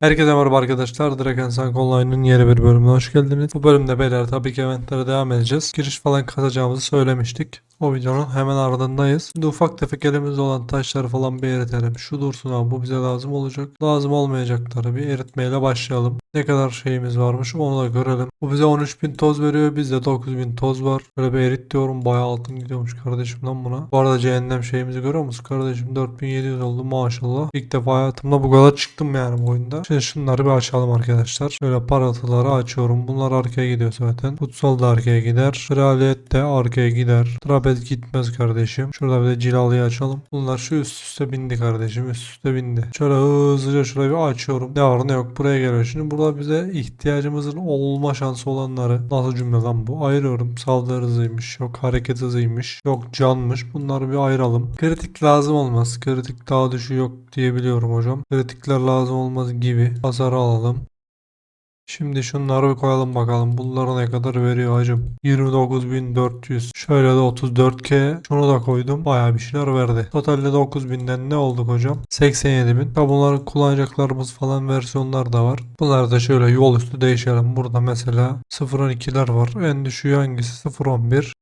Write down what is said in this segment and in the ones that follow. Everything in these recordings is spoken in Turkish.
Herkese merhaba arkadaşlar. Dragon Sank Online'ın yeni bir bölümüne hoş geldiniz. Bu bölümde beyler tabii ki eventlere devam edeceğiz. Giriş falan kasacağımızı söylemiştik. O videonun hemen ardındayız. Şimdi ufak tefek elimizde olan taşları falan bir eritelim. Şu dursun abi bu bize lazım olacak. Lazım olmayacakları bir eritmeyle başlayalım. Ne kadar şeyimiz varmış onu da görelim. Bu bize 13.000 toz veriyor. Bizde 9.000 toz var. Böyle bir erit diyorum. Bayağı altın gidiyormuş kardeşim lan buna. Bu arada cehennem şeyimizi görüyor musun kardeşim? 4700 oldu maşallah. İlk defa hayatımda bu kadar çıktım yani bu oyunda. Şimdi şunları bir açalım arkadaşlar. Şöyle parıltıları açıyorum. Bunlar arkaya gidiyor zaten. Kutsal da arkaya gider. Kraliyet de arkaya gider. Trapez gitmez kardeşim. Şurada bir de cilalıyı açalım. Bunlar şu üst üste bindi kardeşim. Üst üste bindi. Şöyle hızlıca şurayı bir açıyorum. Ne var ne yok buraya geliyor. Şimdi burada bize ihtiyacımızın olma şansı olanları nasıl cümle lan bu? Ayırıyorum. Saldırı hızıymış. Yok hareket hızıymış. Yok canmış. Bunları bir ayıralım. Kritik lazım olmaz. Kritik daha düşü yok diyebiliyorum hocam. Kritikler lazım olmaz gibi. Hasarı alalım. Şimdi şunları bir koyalım bakalım. Bunlara ne kadar veriyor hacım? 29.400. Şöyle de 34k. Şunu da koydum. Bayağı bir şeyler verdi. Totalde 9.000'den ne olduk hocam? 87.000. Ya bunların kullanacaklarımız falan versiyonlar da var. Bunlar da şöyle yol üstü değişelim. Burada mesela 0.12'ler var. En düşüğü hangisi? 0.11.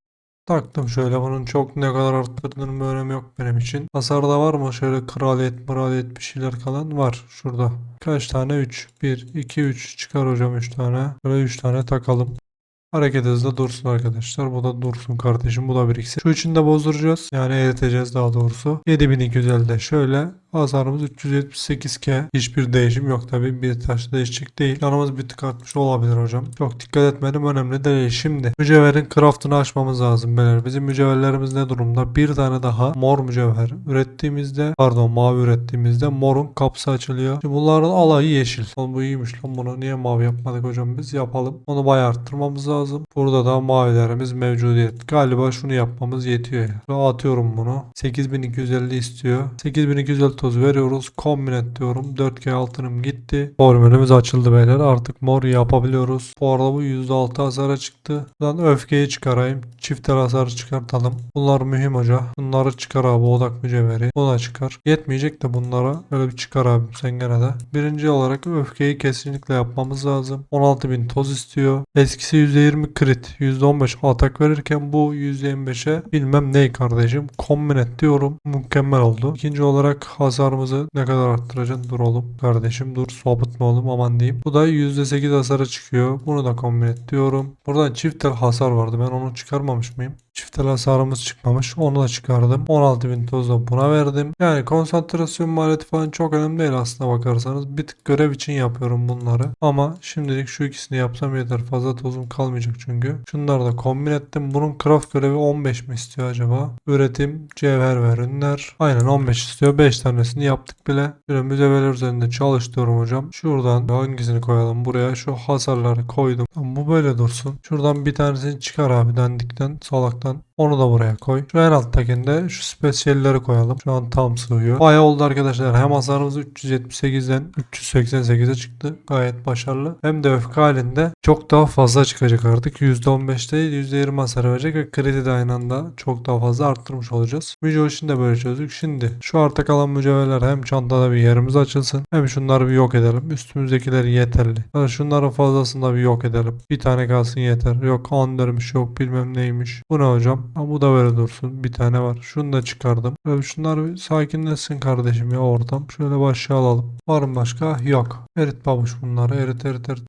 Taktım şöyle bunun çok ne kadar arttırdığının bir önemi yok benim için. Hasarda var mı şöyle kraliyet kraliyet bir şeyler kalan var şurada. Kaç tane? 3. 1, 2, 3 çıkar hocam 3 tane. Böyle 3 tane takalım. Hareket hızı dursun arkadaşlar. Bu da dursun kardeşim. Bu da biriksin. Şu üçünü de bozduracağız. Yani eriteceğiz daha doğrusu. 7250'de şöyle hasarımız 378k. Hiçbir değişim yok tabi. Bir taş değişecek değil. Canımız bir tık artmış olabilir hocam. Çok dikkat etmedim. Önemli değil. Şimdi mücevherin craftını açmamız lazım beyler. Bizim mücevherlerimiz ne durumda? Bir tane daha mor mücevher ürettiğimizde pardon mavi ürettiğimizde morun kapısı açılıyor. Şimdi bunların alayı yeşil. Lan bu iyiymiş lan bunu niye mavi yapmadık hocam biz yapalım. Onu bayağı arttırmamız lazım. Burada da mavilerimiz mevcudiyet. Galiba şunu yapmamız yetiyor ya. Atıyorum bunu. 8250 istiyor. 8250 toz veriyoruz. Kombin et diyorum. 4K altınım gitti. Formülümüz açıldı beyler. Artık mor yapabiliyoruz. Bu arada bu %6 hasara çıktı. Buradan öfkeyi çıkarayım. Çiftel hasarı çıkartalım. Bunlar mühim hoca. Bunları çıkar abi odak mücevheri. Buna çıkar. Yetmeyecek de bunlara. Böyle bir çıkar abi sen gene de. Birinci olarak öfkeyi kesinlikle yapmamız lazım. 16.000 toz istiyor. Eskisi %20 crit. %15 atak verirken bu %25'e bilmem ney kardeşim. Kombin et diyorum. Mükemmel oldu. İkinci olarak hasarımızı ne kadar arttıracaksın? Dur oğlum kardeşim dur. Sabıtma oğlum aman diyeyim. Bu da %8 hasara çıkıyor. Bunu da kombin et diyorum. Buradan çiftel hasar vardı. Ben onu çıkarmamış mıyım? Çiftel hasarımız çıkmamış. Onu da çıkardım. 16.000 toz da buna verdim. Yani konsantrasyon maliyeti falan çok önemli değil aslında bakarsanız. Bir tık görev için yapıyorum bunları. Ama şimdilik şu ikisini yapsam yeter. Fazla tozum kalmayacak çünkü. Şunları da kombin ettim. Bunun craft görevi 15 mi istiyor acaba? Üretim, cevher ve ürünler. Aynen 15 istiyor. 5 tanesini yaptık bile. Şöyle müzeveler üzerinde çalıştırıyorum hocam. Şuradan hangisini koyalım buraya? Şu hasarları koydum. Tamam, bu böyle dursun. Şuradan bir tanesini çıkar abi dandikten, Batman Onu da buraya koy. Şu en alttakinde şu spesiyelleri koyalım. Şu an tam sığıyor. Bayağı oldu arkadaşlar. Hem hasarımız 378'den 388'e çıktı. Gayet başarılı. Hem de öfke halinde çok daha fazla çıkacak artık. %15 değil %20 hasar verecek ve kredi de aynı anda çok daha fazla arttırmış olacağız. Müco işini de böyle çözdük. Şimdi şu arta kalan mücevherler hem çantada bir yerimiz açılsın hem şunları bir yok edelim. Üstümüzdekileri yeterli. Yani şunların fazlasını da bir yok edelim. Bir tane kalsın yeter. Yok andırmış yok bilmem neymiş. Bu ne hocam? Ha, bu da böyle dursun. Bir tane var. Şunu da çıkardım. Böyle şunlar bir sakinleşsin kardeşim ya ortam. Şöyle başa alalım. Var mı başka? Yok. Erit babuş bunları. Erit erit erit.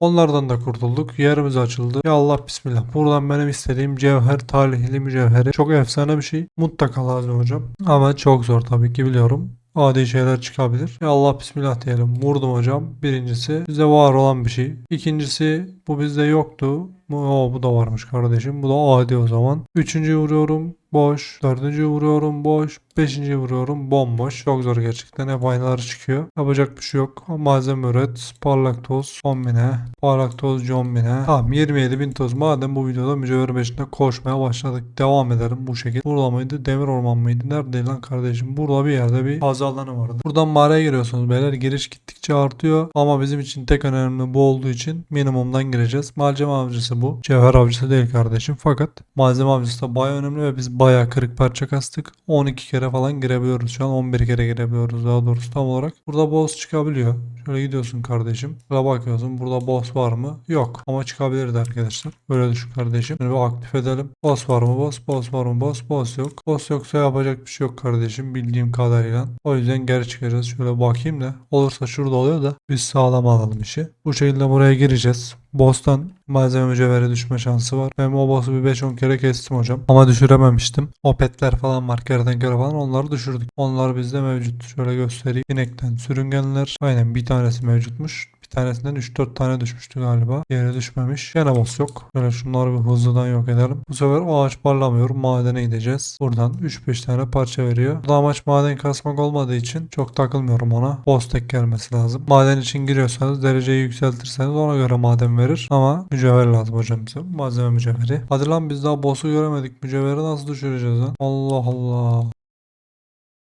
Onlardan da kurtulduk. Yerimiz açıldı. Ya Allah bismillah. Buradan benim istediğim cevher, talihli mücevheri. Çok efsane bir şey. Mutlaka lazım hocam. Ama çok zor tabii ki biliyorum. Adi şeyler çıkabilir. Ya Allah bismillah diyelim. Vurdum hocam. Birincisi bize var olan bir şey. İkincisi bu bizde yoktu. Bu, o, bu da varmış kardeşim. Bu da adi o zaman. Üçüncüyü vuruyorum. Boş. Dördüncüyü vuruyorum. Boş. Beşinciyi vuruyorum. Bomboş. Çok zor gerçekten. Hep aynıları çıkıyor. Yapacak bir şey yok. Malzeme üret. Parlak toz. 10 bine. Parlak toz 10 bine. Tamam 27 bin toz. Madem bu videoda mücevher peşinde koşmaya başladık. Devam edelim bu şekilde. Burada mıydı? Demir orman mıydı? Neredeydi lan kardeşim? Burada bir yerde bir fazla alanı vardı. Buradan mağaraya giriyorsunuz beyler. Giriş gittikçe artıyor. Ama bizim için tek önemli bu olduğu için minimumdan gireceğiz. Malzeme avcısı bu. Cevher avcısı değil kardeşim. Fakat malzeme avcısı da baya önemli ve biz bayağı kırık parça kastık. 12 kere falan girebiliyoruz. Şu an 11 kere girebiliyoruz daha doğrusu tam olarak. Burada boss çıkabiliyor. Şöyle gidiyorsun kardeşim. Burada bakıyorsun. Burada boss var mı? Yok. Ama çıkabilirdi arkadaşlar. Böyle düşün kardeşim. Şimdi bir aktif edelim. Boss var mı? Boss. Boss var mı? Boss. Boss yok. Boss yoksa yapacak bir şey yok kardeşim. Bildiğim kadarıyla. O yüzden geri çıkacağız. Şöyle bakayım da. Olursa şurada oluyor da biz sağlam alalım işi. Bu şekilde buraya gireceğiz. Boss'tan malzeme mücevheri düşme şansı var. Ben o boss'u bir 5-10 kere kestim hocam. Ama düşürememiştim. O petler falan var. Kertenkele falan onları düşürdük. Onlar bizde mevcut. Şöyle göstereyim. İnekten sürüngenler. Aynen bir tanesi mevcutmuş. Bir tanesinden 3-4 tane düşmüştü galiba. Diğeri düşmemiş. Gene boss yok. Şöyle şunları bir hızlıdan yok edelim. Bu sefer o ağaç parlamıyor. Madene gideceğiz. Buradan 3-5 tane parça veriyor. Burada amaç maden kasmak olmadığı için çok takılmıyorum ona. Boss tek gelmesi lazım. Maden için giriyorsanız dereceyi yükseltirseniz ona göre maden verir. Ama mücevher lazım hocam bize. Malzeme mücevheri. Hadi lan biz daha boss'u göremedik. Mücevheri nasıl düşüreceğiz lan? Allah Allah.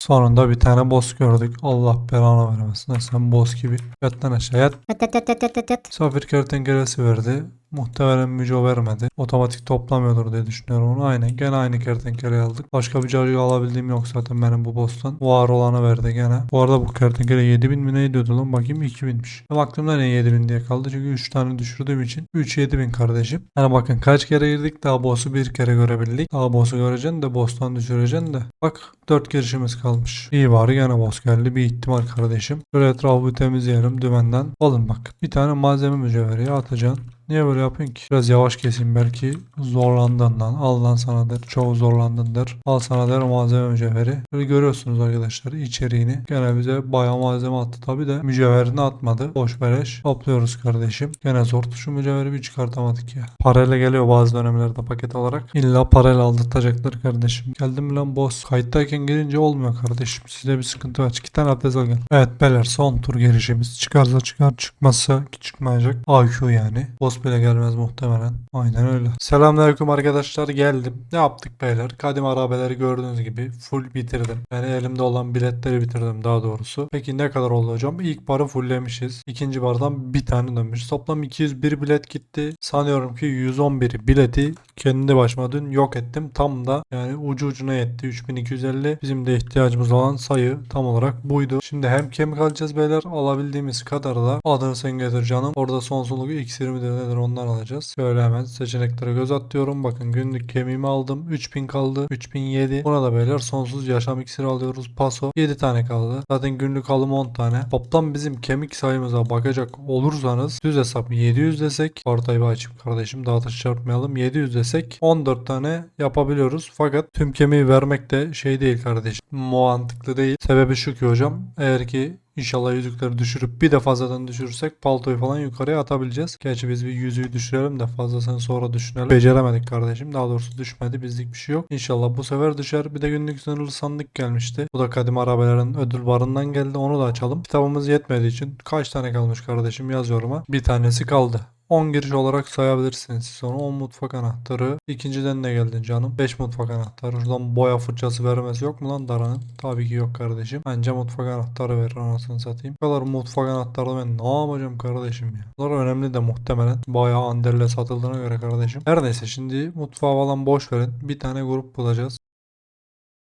Sonunda bir tane boss gördük. Allah belanı vermesin. Sen boss gibi. Yat lan aşağı yat. Yat yat yat yat yat yat yat. Safir kertenkelesi verdi. Muhtemelen müco vermedi. Otomatik toplamıyordur diye düşünüyorum onu. Aynen. Gene aynı kertenkeleyi aldık. Başka bir carıyı alabildiğim yok zaten benim bu boss'tan. Var olanı verdi gene. Bu arada bu kertenkele 7000 mi ne diyordu lan? Bakayım 2000'miş. Benim aklımda ne 7000 diye kaldı. Çünkü 3 tane düşürdüğüm için 3 7000 kardeşim. Yani bakın kaç kere girdik daha boss'u bir kere görebildik. Daha boss'u göreceksin de boss'tan düşüreceksin de. Bak 4 girişimiz kalmış. İyi bari gene boss geldi. Bir ihtimal kardeşim. Böyle etrafı temizleyelim dümenden. Alın bak. Bir tane malzeme mücevheri atacaksın. Niye böyle yapıyorsun ki? Biraz yavaş keseyim belki zorlandığından. Al lan sana der. Çoğu zorlandın der. Al sana der malzeme mücevheri. Böyle görüyorsunuz arkadaşlar içeriğini. Gene bize bayağı malzeme attı. Tabi de mücevherini atmadı. Boş beleş. Topluyoruz kardeşim. Gene zor. Şu mücevheri bir çıkartamadık ya. Parayla geliyor bazı dönemlerde paket olarak. İlla parayla aldırtacaklar kardeşim. Geldim lan boss? Kayıttayken gelince olmuyor kardeşim. Sizde bir sıkıntı var. İki tane abdest al gel. Evet beyler son tur girişimiz. Çıkarsa çıkar çıkmazsa çıkmayacak. AQ yani. Boss bile gelmez muhtemelen. Aynen öyle. Selamünaleyküm arkadaşlar geldim. Ne yaptık beyler? Kadim arabeleri gördüğünüz gibi full bitirdim. Yani elimde olan biletleri bitirdim daha doğrusu. Peki ne kadar oldu hocam? İlk barı fulllemişiz. İkinci bardan bir tane dönmüş. Toplam 201 bilet gitti. Sanıyorum ki 111 bileti kendi başıma dün yok ettim. Tam da yani ucu ucuna yetti. 3250 bizim de ihtiyacımız olan sayı tam olarak buydu. Şimdi hem kemik alacağız beyler alabildiğimiz kadar da adını sen getir canım. Orada sonsuzluk iksiri midir nedir ondan alacağız. Şöyle hemen seçeneklere göz atıyorum. Bakın günlük kemiğimi aldım. 3000 kaldı. 3007. Buna da beyler sonsuz yaşam iksiri alıyoruz. Paso 7 tane kaldı. Zaten günlük alım 10 tane. Toplam bizim kemik sayımıza bakacak olursanız düz hesap 700 desek ortayı bir kardeşim dağıtış çarpmayalım. 700 desek 14 tane yapabiliyoruz. Fakat tüm kemiği vermek de şey değil kardeşim. Mantıklı değil. Sebebi şu ki hocam eğer ki İnşallah yüzükleri düşürüp bir de fazladan düşürürsek paltoyu falan yukarıya atabileceğiz. Gerçi biz bir yüzüğü düşürelim de fazlasını sonra düşünelim. Beceremedik kardeşim. Daha doğrusu düşmedi. Bizlik bir şey yok. İnşallah bu sefer düşer. Bir de günlük sınırlı sandık gelmişti. Bu da kadim arabelerin ödül barından geldi. Onu da açalım. Kitabımız yetmediği için kaç tane kalmış kardeşim yazıyorum ha. Bir tanesi kaldı. 10 giriş olarak sayabilirsiniz siz onu. 10 mutfak anahtarı. İkinciden ne geldin canım? 5 mutfak anahtarı. Şuradan boya fırçası vermesi yok mu lan Dara'nın? Tabii ki yok kardeşim. Bence mutfak anahtarı verir anasını satayım. Bu kadar mutfak anahtarı ben ne yapacağım kardeşim ya? Bunlar önemli de muhtemelen. Bayağı anderle satıldığına göre kardeşim. Her neyse şimdi mutfağı falan boş verin. Bir tane grup bulacağız.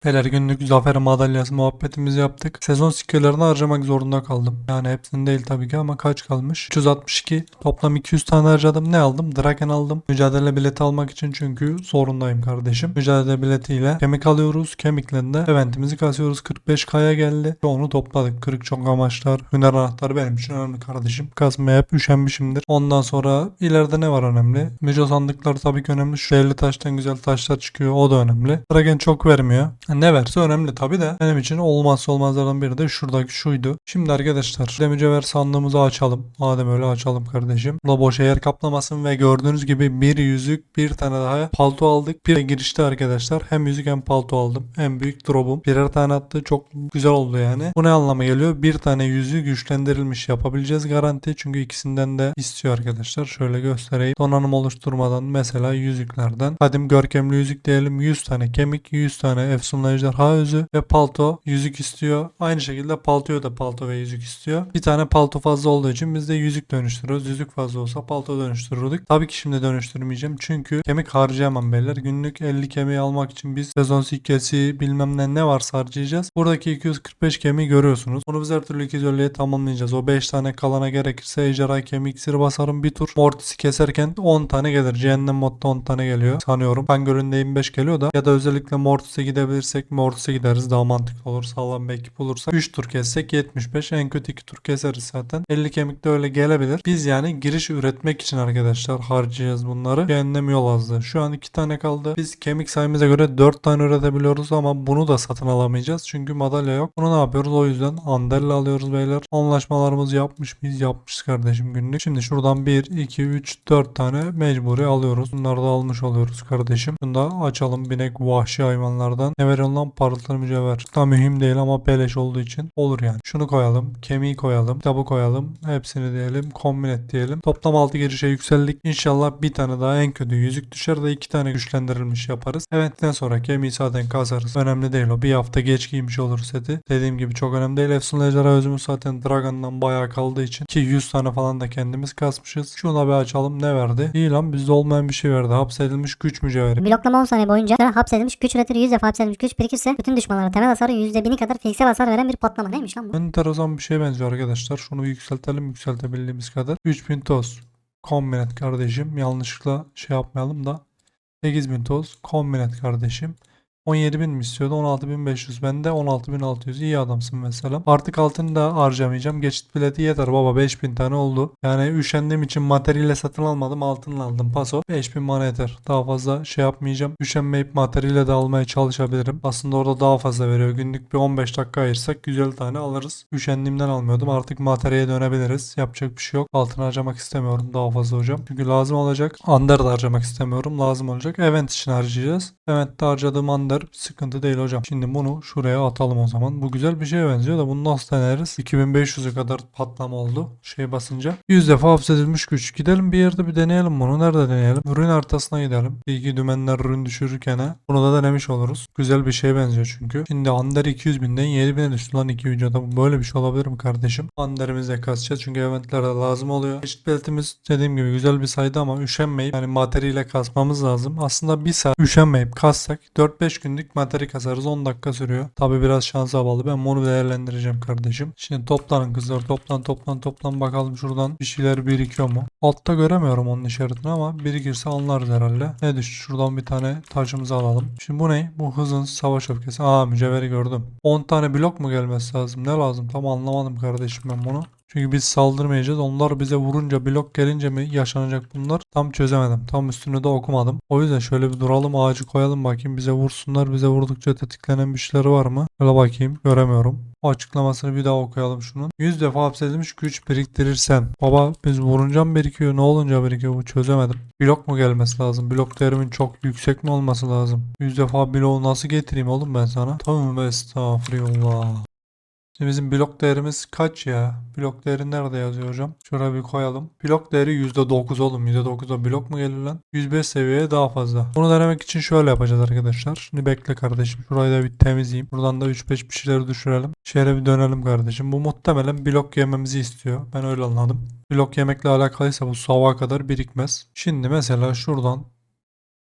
Beyler günlük zafer madalyası muhabbetimizi yaptık. Sezon skillerini harcamak zorunda kaldım. Yani hepsini değil tabii ki ama kaç kalmış? 362. Toplam 200 tane harcadım. Ne aldım? Draken aldım. Mücadele bileti almak için çünkü zorundayım kardeşim. Mücadele biletiyle kemik alıyoruz. Kemikle de eventimizi kasıyoruz. 45k'ya geldi. Ve onu topladık. Kırık çok amaçlar. Hüner anahtarı benim için önemli kardeşim. Kasmaya hep üşenmişimdir. Ondan sonra ileride ne var önemli? Müco sandıkları tabii ki önemli. Şu 50 taştan güzel taşlar çıkıyor. O da önemli. Draken çok vermiyor. Ne verse önemli tabi de benim için olmazsa olmazlardan biri de şuradaki şuydu. Şimdi arkadaşlar de mücevher sandığımızı açalım. Madem öyle açalım kardeşim. Bu da boşa yer kaplamasın ve gördüğünüz gibi bir yüzük bir tane daha palto aldık. Bir de girişte arkadaşlar hem yüzük hem palto aldım. En büyük drop'um. Birer tane attı çok güzel oldu yani. Bu ne anlama geliyor? Bir tane yüzüğü güçlendirilmiş yapabileceğiz garanti. Çünkü ikisinden de istiyor arkadaşlar. Şöyle göstereyim. Donanım oluşturmadan mesela yüzüklerden. Kadim görkemli yüzük diyelim 100 tane kemik 100 tane efsun Efsunla ejderha özü ve palto yüzük istiyor. Aynı şekilde paltoya da palto ve yüzük istiyor. Bir tane palto fazla olduğu için biz de yüzük dönüştürüyoruz. Yüzük fazla olsa palto dönüştürürdük. Tabii ki şimdi dönüştürmeyeceğim. Çünkü kemik harcayamam beyler. Günlük 50 kemiği almak için biz sezon sikkesi bilmem ne ne varsa harcayacağız. Buradaki 245 kemiği görüyorsunuz. Bunu biz her türlü 250'ye tamamlayacağız. O 5 tane kalana gerekirse ejderha kemik iksiri basarım bir tur. Mortis'i keserken 10 tane gelir. Cehennem modda 10 tane geliyor sanıyorum. Fangör'ünde 25 geliyor da ya da özellikle Mortis'e gidebilirsek Mortis'e gideriz. Daha mantıklı olur. Sağlam bir ekip bulursak. 3 tur kessek 75. En kötü 2 tur keseriz zaten. 50 kemik de öyle gelebilir. Biz yani giriş üretmek için arkadaşlar harcayacağız bunları. Cehennem yol azdı. Şu an 2 tane kaldı. Biz kemik sayımıza göre 4 tane üretebiliyoruz ama bunu da satın alamayacağız. Çünkü madalya yok. Bunu ne yapıyoruz? O yüzden Ander'le alıyoruz beyler. Anlaşmalarımızı yapmış mıyız? Yapmışız kardeşim günlük. Şimdi şuradan 1, 2, 3, 4 tane mecburi alıyoruz. Bunları da almış oluyoruz kardeşim. Bunu da açalım binek vahşi hayvanlardan. Ne veriyor lan? Parıltılı mücevher. Da mühim değil ama beleş olduğu için olur yani. Şunu koyalım. Kemiği koyalım. Kitabı koyalım. Hepsini diyelim. Kombin et diyelim. Toplam 6 girişe yükseldik. İnşallah bir tane daha en kötü yüzük düşer de iki tane güçlendirilmiş yaparız. Eventten sonra kemiği zaten kasarız. Önemli değil o. Bir hafta geç giymiş olur seti. Dediğim gibi çok önemli değil. Efsun Ejderha özümüz zaten Dragon'dan bayağı kaldığı için ki 100 tane falan da kendimiz kasmışız. Şunu da bir açalım. Ne verdi? İyi lan bizde olmayan bir şey verdi. Hapsedilmiş güç mücevheri. Bloklama 10 saniye boyunca hapsedilmiş güç üretir 100 defa hapsedilmiş güç birikirse bütün düşmanlara temel hasarı %1000'i kadar fiziksel hasar veren bir patlama neymiş lan bu? Enteresan bir şey benziyor arkadaşlar. Şunu yükseltelim yükseltebildiğimiz kadar. 3000 toz. Kombin et kardeşim. Yanlışlıkla şey yapmayalım da. 8000 toz. Kombin et kardeşim. 17.000 mi istiyordu? 16.500. Ben de 16.600. İyi adamsın mesela. Artık altını da harcamayacağım. Geçit bileti yeter baba. 5.000 tane oldu. Yani üşendiğim için materyale satın almadım. Altınla aldım. Paso. 5.000 bana yeter. Daha fazla şey yapmayacağım. Üşenmeyip materyale de almaya çalışabilirim. Aslında orada daha fazla veriyor. Günlük bir 15 dakika ayırsak 150 tane alırız. Üşendiğimden almıyordum. Artık materyale dönebiliriz. Yapacak bir şey yok. Altın harcamak istemiyorum daha fazla hocam. Çünkü lazım olacak. Under da harcamak istemiyorum. Lazım olacak. Event için harcayacağız. Event'te harcadığım Under sıkıntı değil hocam. Şimdi bunu şuraya atalım o zaman. Bu güzel bir şeye benziyor da bunu nasıl deneriz? 2500'e kadar patlama oldu. Şey basınca. 100 defa hapsedilmiş güç. Gidelim bir yerde bir deneyelim bunu. Nerede deneyelim? Ürün haritasına gidelim. İlgi dümenler ürün düşürürken. Bunu da denemiş oluruz. Güzel bir şeye benziyor çünkü. Şimdi Under 200 binden 7000'e düştü lan 2 videoda. Böyle bir şey olabilir mi kardeşim? Under'imizi de kasacağız çünkü eventlerde lazım oluyor. Eşit beltimiz dediğim gibi güzel bir saydı ama üşenmeyip yani materyale kasmamız lazım. Aslında bir saat üşenmeyip kassak 4-5 günlük materi kasarız 10 dakika sürüyor. Tabi biraz şansa bağlı. Ben bunu değerlendireceğim kardeşim. Şimdi toplanın kızlar toplan toplan toplan bakalım şuradan bir şeyler birikiyor mu? Altta göremiyorum onun işaretini ama birikirse anlarız herhalde. Ne düştü? Şuradan bir tane taşımızı alalım. Şimdi bu ne? Bu hızın savaş öfkesi. Aa mücevheri gördüm. 10 tane blok mu gelmesi lazım? Ne lazım? Tam anlamadım kardeşim ben bunu. Çünkü biz saldırmayacağız. Onlar bize vurunca blok gelince mi yaşanacak bunlar? Tam çözemedim. Tam üstünü de okumadım. O yüzden şöyle bir duralım ağacı koyalım bakayım. Bize vursunlar. Bize vurdukça tetiklenen bir şeyleri var mı? Şöyle bakayım. Göremiyorum. O açıklamasını bir daha okuyalım şunun. 100 defa hapsedilmiş güç biriktirirsen. Baba biz vurunca mı birikiyor? Ne olunca birikiyor? Bu çözemedim. Blok mu gelmesi lazım? Blok değerimin çok yüksek mi olması lazım? 100 defa bloğu nasıl getireyim oğlum ben sana? Tamam estağfurullah. Şimdi bizim blok değerimiz kaç ya? Blok değeri nerede yazıyor hocam? Şuraya bir koyalım. Blok değeri %9 oğlum. %9'da blok mu gelir lan? 105 seviyeye daha fazla. Bunu denemek için şöyle yapacağız arkadaşlar. Şimdi bekle kardeşim. Şurayı da bir temizleyeyim. Buradan da 3-5 bir şeyleri düşürelim. Şehre bir dönelim kardeşim. Bu muhtemelen blok yememizi istiyor. Ben öyle anladım. Blok yemekle alakalıysa bu sabaha kadar birikmez. Şimdi mesela şuradan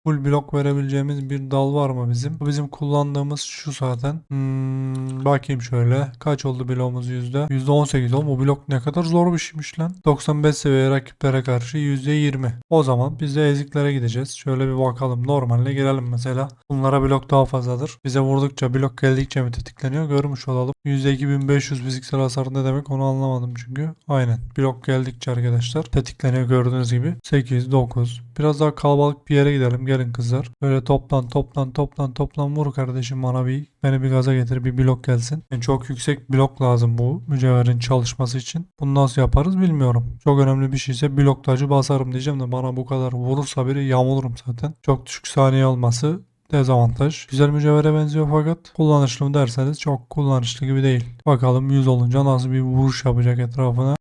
full blok verebileceğimiz bir dal var mı bizim? Bu bizim kullandığımız şu zaten. Hmm, bakayım şöyle. Kaç oldu bloğumuz yüzde? %18 oğlum. Bu blok ne kadar zor bir şeymiş lan. 95 seviye rakiplere karşı %20. O zaman biz de eziklere gideceğiz. Şöyle bir bakalım. Normalde girelim mesela. Bunlara blok daha fazladır. Bize vurdukça blok geldikçe mi tetikleniyor? Görmüş olalım. %2500 fiziksel hasar ne demek onu anlamadım çünkü. Aynen. Blok geldikçe arkadaşlar tetikleniyor gördüğünüz gibi. 8, 9. Biraz daha kalabalık bir yere gidelim. Gelin kızlar. Böyle toplan toplan toplan toplan vur kardeşim bana bir beni bir gaza getir bir blok gelsin. Yani çok yüksek blok lazım bu mücevherin çalışması için. Bunu nasıl yaparız bilmiyorum. Çok önemli bir şeyse bloktacı basarım diyeceğim de bana bu kadar vurursa biri yamulurum zaten. Çok düşük saniye olması dezavantaj. Güzel mücevhere benziyor fakat kullanışlı mı derseniz çok kullanışlı gibi değil. Bakalım 100 olunca nasıl bir vuruş yapacak etrafına.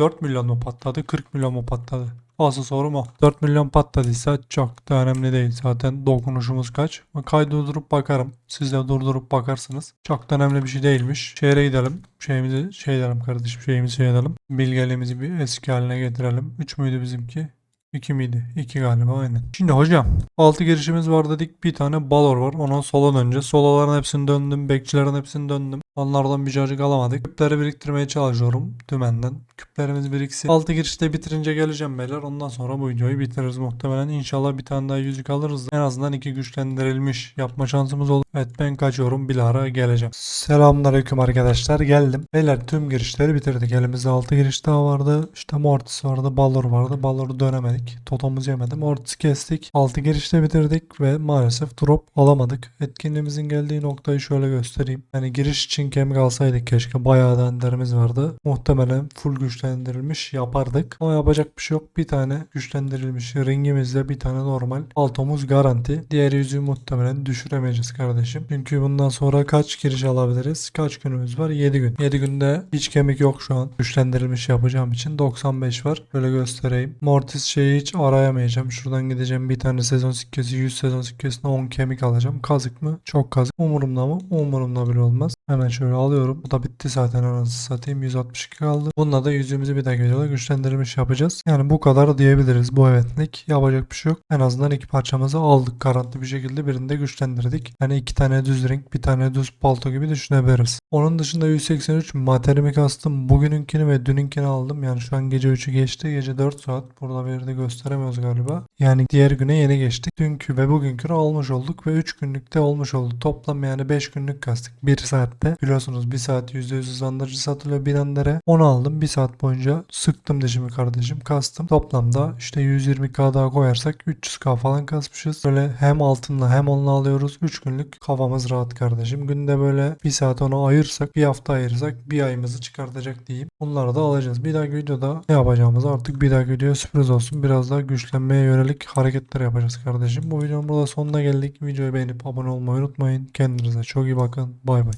4 milyon mu patladı 40 milyon mu patladı? Asıl sorum o. 4 milyon patladıysa çok da önemli değil. Zaten dokunuşumuz kaç? Kaydı durdurup bakarım. Siz de durdurup bakarsınız. Çok da önemli bir şey değilmiş. Şehre gidelim. Şeyimizi şey edelim kardeşim. Şeyimizi şey edelim. Bilgeliğimizi bir eski haline getirelim. 3 müydü bizimki? 2 miydi? 2 galiba aynen. Şimdi hocam 6 girişimiz var dedik. Bir tane balor var. Ona sola döneceğiz. Solaların hepsini döndüm. Bekçilerin hepsini döndüm. Onlardan bir cacık alamadık. Küpleri biriktirmeye çalışıyorum dümenden. Küplerimiz biriksin. 6 girişte bitirince geleceğim beyler. Ondan sonra bu videoyu bitiririz muhtemelen. İnşallah bir tane daha yüzük alırız. En azından iki güçlendirilmiş yapma şansımız olur. Evet ben kaçıyorum. Bilahara geleceğim. Selamünaleyküm arkadaşlar. Geldim. Beyler tüm girişleri bitirdik. Elimizde 6 giriş daha vardı. İşte Mortis vardı. Balor vardı. Balor'u dönemedik. Totomuz yemedi. Mortis kestik. 6 girişte bitirdik ve maalesef drop alamadık. Etkinliğimizin geldiği noktayı şöyle göstereyim. Yani giriş için kemik alsaydık keşke. Bayağı da enderimiz vardı. Muhtemelen full güçlendirilmiş yapardık. Ama yapacak bir şey yok. Bir tane güçlendirilmiş ringimizde bir tane normal. Altomuz garanti. Diğer yüzüğü muhtemelen düşüremeyeceğiz kardeşim. Çünkü bundan sonra kaç giriş alabiliriz? Kaç günümüz var? 7 gün. 7 günde hiç kemik yok şu an. Güçlendirilmiş yapacağım için 95 var. Böyle göstereyim. Mortis şeyi hiç arayamayacağım. Şuradan gideceğim bir tane sezon sikkesi 100 sezon sikkesine 10 kemik alacağım. Kazık mı? Çok kazık. Umurumda mı? Umurumda bile olmaz. Hemen şöyle alıyorum. Bu da bitti zaten anasını satayım. 162 kaldı. Bununla da yüzüğümüzü bir dahaki videoda güçlendirilmiş yapacağız. Yani bu kadar diyebiliriz bu evetlik. Yapacak bir şey yok. En azından iki parçamızı aldık garanti bir şekilde. Birini de güçlendirdik. Yani iki tane düz ring, bir tane düz palto gibi düşünebiliriz. Onun dışında 183 materyalimi kastım. Bugününkini ve dününkini aldım. Yani şu an gece 3'ü geçti. Gece 4 saat. Burada bir yerde gösteremiyoruz galiba. Yani diğer güne yeni geçtik. Dünkü ve bugünkünü almış olduk ve 3 günlükte olmuş oldu. Toplam yani 5 günlük kastık. 1 saatte. Biliyorsunuz 1 saat %100 hızlandırıcı satılıyor bir andere. Onu aldım. 1 saat boyunca sıktım dişimi kardeşim. Kastım. Toplamda işte 120k daha koyarsak 300k falan kasmışız. Böyle hem altınla hem onunla alıyoruz. 3 günlük kafamız rahat kardeşim. Günde böyle 1 saat onu ayırsak bir hafta ayırsak bir ayımızı çıkartacak diyeyim. Bunları da alacağız. Bir dahaki videoda ne yapacağımız artık bir dahaki videoya sürpriz olsun. Biraz daha güçlenmeye yönelik hareketler yapacağız kardeşim. Bu videonun burada sonuna geldik. Videoyu beğenip abone olmayı unutmayın. Kendinize çok iyi bakın. Bay bay.